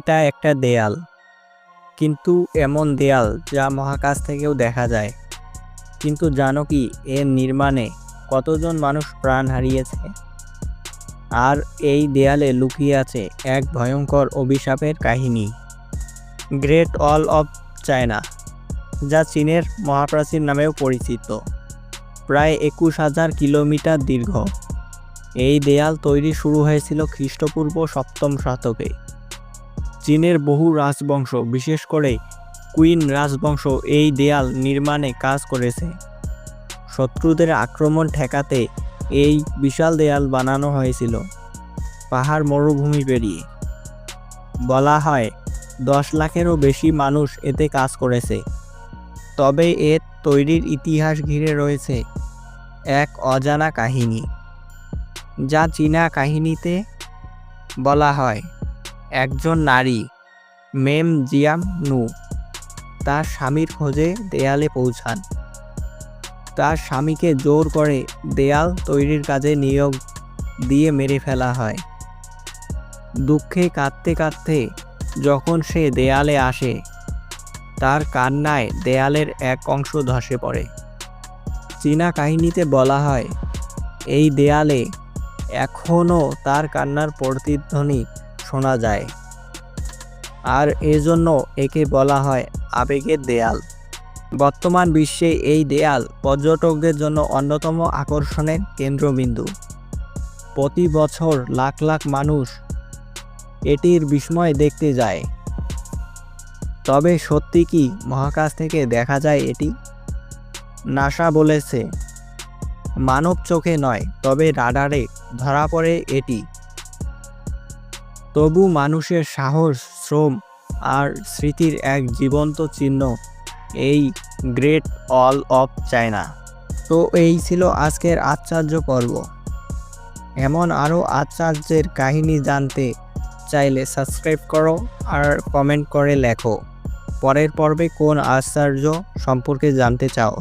এটা একটা দেয়াল। কিন্তু এমন দেয়াল যা মহাকাশ থেকেও দেখা যায়। কিন্তু জানো কি, এর নির্মাণে কতজন মানুষ প্রাণ হারিয়েছে? আর এই দেয়ালে লুকিয়ে আছে এক ভয়ঙ্কর অভিশাপের কাহিনী। গ্রেট অল অফ চায়না, যা চীনের মহাপ্রাচীর নামেও পরিচিত। প্রায় একুশ হাজার কিলোমিটার দীর্ঘ। এই দেয়াল তৈরি শুরু হয়েছিল খ্রিস্টপূর্ব সপ্তম শতকে। চীনের বহু রাজবংশ, বিশেষ করে কুইন রাজবংশ, এই দেয়াল নির্মাণে কাজ করেছে। শত্রুদের আক্রমণ ঠেকাতে এই বিশাল দেয়াল বানানো হয়েছিল। পাহাড় মরুভূমি পেরিয়ে। বলা হয়, দশ লাখেরও বেশি মানুষ এতে কাজ করেছে। তবে এর তৈরির ইতিহাস ঘিরে রয়েছে এক অজানা কাহিনী, যা চীনা কাহিনীতে বলা হয় একজন নারী, মেম জিয়াম নু, তার স্বামীর খোঁজে দেয়ালে পৌঁছান। তার স্বামীকে জোর করে দেয়াল তৈরির কাজে নিয়োগ দিয়ে মেরে ফেলা হয়। দুঃখে কাঁদতে কাঁদতে যখন সে দেয়ালে আসে, তার কান্নায় দেয়ালের এক অংশ ধসে পড়ে। চীনা কাহিনীতে বলা হয়, এই দেয়ালে এখনও তার কান্নার প্রতিধ্বনি শোনা যায়। আর এজন্য একে বলা হয় আবেগের দেয়াল। বর্তমান বিশ্বে এই দেয়াল পর্যটকদের জন্য অন্যতম আকর্ষণের কেন্দ্রবিন্দু। প্রতি বছর লাখ লাখ মানুষ এটির বিস্ময় দেখতে যায়। তবে সত্যি কি মহাকাশ থেকে দেখা যায় এটি? নাসা বলেছে, মানব চোখে নয়, তবে রাডারে ধরা পড়ে এটি। তবু মানুষের সাহস, শ্রম আর স্মৃতির এক জীবন্ত চিহ্ন এই গ্রেট অল অফ চায়না। তো এই ছিল আজকের আশ্চর্য পর্ব। এমন আরও আশ্চর্যের কাহিনী জানতে চাইলে সাবস্ক্রাইব করো আর কমেন্ট করে লেখো। পরের পর্বে কোন আশ্চর্য সম্পর্কে জানতে চাও?